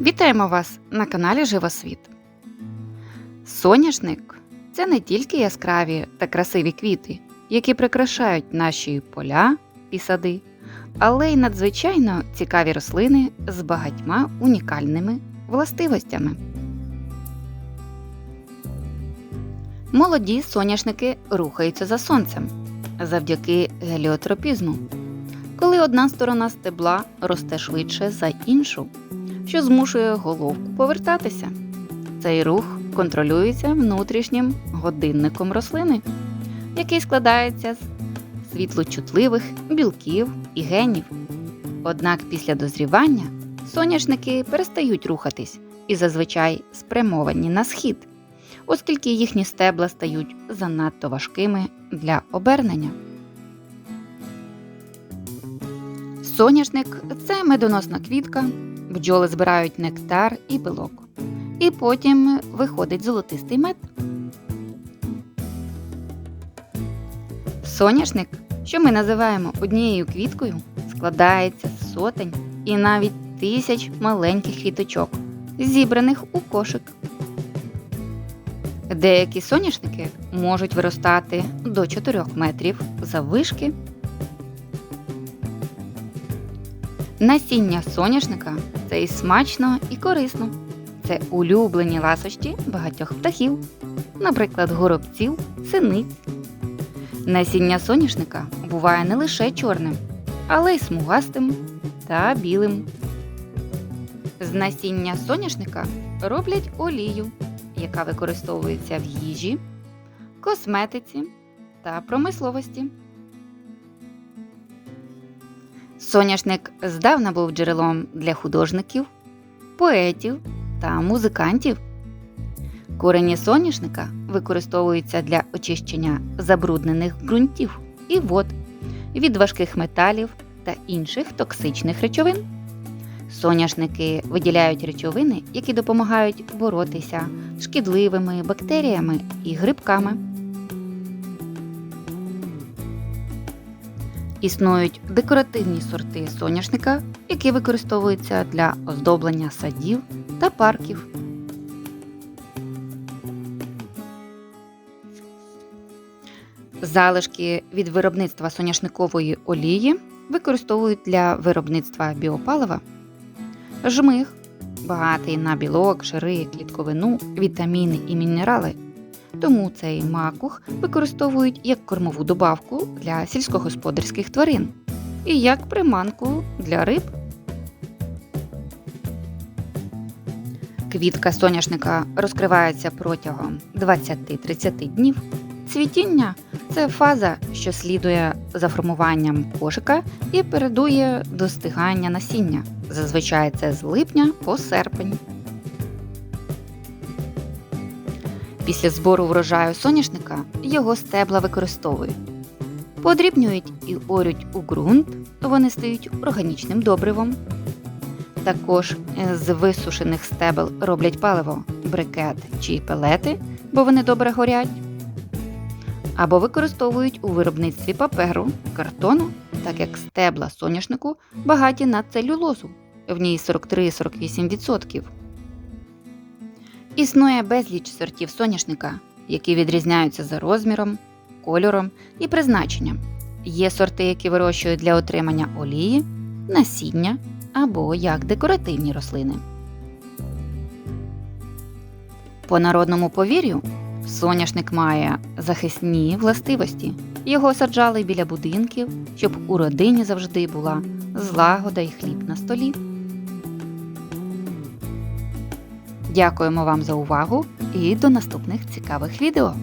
Вітаємо вас на каналі Живосвіт. Соняшник це не тільки яскраві та красиві квіти, які прикрашають наші поля і сади, але й надзвичайно цікаві рослини з багатьма унікальними властивостями. Молоді соняшники рухаються за сонцем завдяки геліотропізму, коли одна сторона стебла росте швидше за іншу що змушує головку повертатися. Цей рух контролюється внутрішнім годинником рослини, який складається з світлочутливих білків і генів. Однак після дозрівання соняшники перестають рухатись і зазвичай спрямовані на схід, оскільки їхні стебла стають занадто важкими для обернення. Соняшник це медоносна квітка, бджоли збирають нектар і пилок. І потім виходить золотистий мед. Соняшник, що ми називаємо однією квіткою, складається з сотень і навіть тисяч маленьких квіточок, зібраних у кошик. Деякі соняшники можуть виростати до 4 метрів заввишки. Насіння соняшника це і смачно, і корисно. Це улюблені ласощі багатьох птахів, наприклад, горобців, синиць. Насіння соняшника буває не лише чорним, але й смугастим та білим. З насіння соняшника роблять олію, яка використовується в їжі, косметиці та промисловості. Соняшник здавна був джерелом для художників, поетів та музикантів. Корені соняшника використовуються для очищення забруднених ґрунтів і вод від важких металів та інших токсичних речовин. Соняшники виділяють речовини, які допомагають боротися з шкідливими бактеріями і грибками. Існують декоративні сорти соняшника, які використовуються для оздоблення садів та парків. Залишки від виробництва соняшникової олії використовують для виробництва біопалива. Жмих багатий на білок, жири, клітковину, вітаміни і мінерали тому цей макух використовують як кормову добавку для сільськогосподарських тварин і як приманку для риб. Квітка соняшника розкривається протягом 20-30 днів. Цвітіння це фаза, що слідує за формуванням кошика і передує достигання насіння. Зазвичай це з липня по серпень. Після збору врожаю соняшника його стебла використовують. Подрібнюють і орють у ґрунт, вони стають органічним добривом. Також е, з висушених стебел роблять паливо, брикет чи пелети, бо вони добре горять. Або використовують у виробництві паперу, картону, так як стебла соняшнику багаті на целюлозу, в ній 43-48%. Існує безліч сортів соняшника, які відрізняються за розміром, кольором і призначенням. Є сорти, які вирощують для отримання олії, насіння або як декоративні рослини. По народному повір'ю, соняшник має захисні властивості. Його саджали біля будинків, щоб у родині завжди була злагода і хліб на столі. Дякуємо вам за увагу і до наступних цікавих відео!